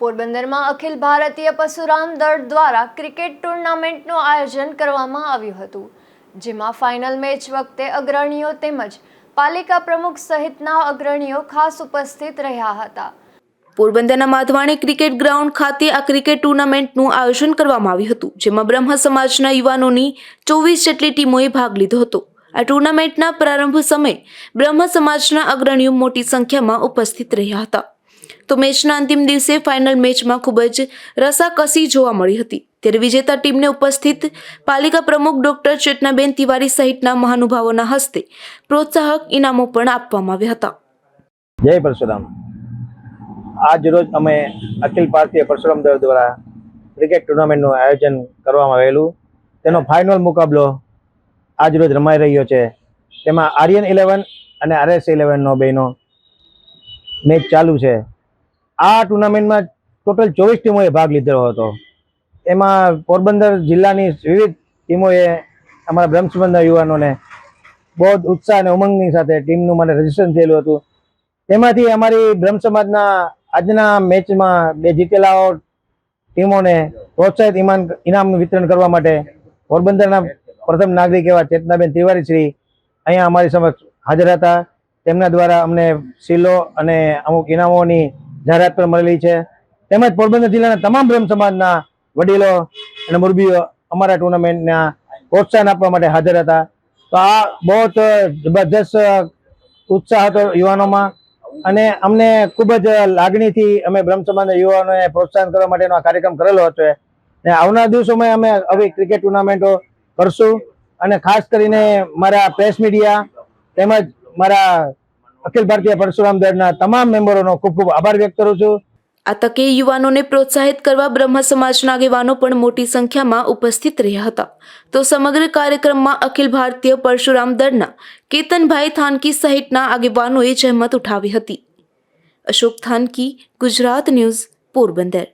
પોરબંદરમાં અખિલ ભારતીય પશુરામ દળ દ્વારા ક્રિકેટ ટુર્નામેન્ટનું આયોજન કરવામાં આવ્યું હતું, જેમાં ફાઇનલ મેચ વખતે અગ્રણીઓ તેમજ પાલિકા પ્રમુખ સહિતના અગ્રણીઓ ખાસ ઉપસ્થિત રહ્યા હતા. પોરબંદરના માધવાણી ક્રિકેટ ગ્રાઉન્ડ ખાતે આ ક્રિકેટ ટુર્નામેન્ટનું આયોજન કરવામાં આવ્યું હતું, જેમાં બ્રહ્મ સમાજના યુવાનોની ચોવીસ જેટલી ટીમોએ ભાગ લીધો હતો. આ ટુર્નામેન્ટના પ્રારંભ સમયે બ્રહ્મ સમાજના અગ્રણીઓ મોટી સંખ્યામાં ઉપસ્થિત રહ્યા હતા. તો મેચના અંતિમ દિવસે ફાઇનલ મેચમાં ખૂબ જ રસાકસી જોવા મળી હતી. ત્યારે વિજેતા ટીમને ઉપસ્થિત પાલિકા પ્રમુખ ડોક્ટર ચેતનાબેન તિવારી સહિતના મહાનુભાવોના હસ્તે પ્રોત્સાહક ઇનામો પણ આપવામાં આવ્યા હતા. જય પરશુરામ. આજ રોજ અમે અખિલ ભારતીય પરશુરામ દળ દ્વારા ક્રિકેટ ટુર્નામેન્ટનું આયોજન કરવામાં આવેલું. તેનો ફાઇનલ મુકાબલો આજ રોજ રમાઈ રહ્યો છે. તેમાં આર્યન ઇલેવન અને આરએસ ઇલેવનનો બેનો મેચ ચાલુ છે. આ ટુર્નામેન્ટમાં ટોટલ ચોવીસ ટીમોએ ભાગ લીધેલો હતો. એમાં પોરબંદર જિલ્લાની વિવિધ ટીમોએ અમારા બ્રહ્મસંબંધના યુવાનોને બહુ ઉત્સાહ અને ઉમંગની સાથે ટીમનું મને રજીસ્ટ્રેશન થયેલું હતું. તેમાંથી અમારી બ્રહ્મ સમાજના આજના મેચમાં બે જીતેલાઓ ટીમોને પ્રોત્સાહિત ઇમાન ઇનામનું વિતરણ કરવા માટે પોરબંદરના પ્રથમ નાગરિક એવા ચેતનાબેન તિવારી શ્રી અહીંયા અમારી સમક્ષ હાજર હતા. તેમના દ્વારા અમને શીલો અને અમુક ઇનામોની જાહેરાત પણ મળેલી છે. તેમજ પોરબંદર જિલ્લાના તમામ બ્રહ્મ સમાજના વડીલો અને મુરબીઓ અમારા ટુર્નામેન્ટના પ્રોત્સાહન આપવા માટે હાજર હતા. તો આ બહુ જબરજસ્ત ઉત્સાહ હતો યુવાનોમાં અને અમને ખૂબ જ લાગણીથી અમે બ્રહ્મ સમાજના યુવાનોને પ્રોત્સાહન કરવા માટેનો આ કાર્યક્રમ કરેલો હતો. ને આવનાર દિવસોમાં અમે આવી ક્રિકેટ ટુર્નામેન્ટો કરશું. અને ખાસ કરીને મારા પ્રેસ મીડિયા તેમજ મારા અખિલ ભારતીય પરશુરામ દળના તમામ મેમ્બરોનો ખૂબ ખૂબ આભાર વ્યક્ત કરું છું. આ તકે યુવાનોને પ્રોત્સાહિત કરવા બ્રહ્મ સમાજના આગેવાનો પણ મોટી સંખ્યામાં ઉપસ્થિત રહ્યા હતા. તો સમગ્ર કાર્યક્રમમાં અખિલ ભારતીય પરશુરામ દળના કેતનભાઈ થાનકી સહિતના આગેવાનોએ જહેમત ઉઠાવી હતી. અશોક થાનકી, ગુજરાત ન્યૂઝ, પોરબંદર.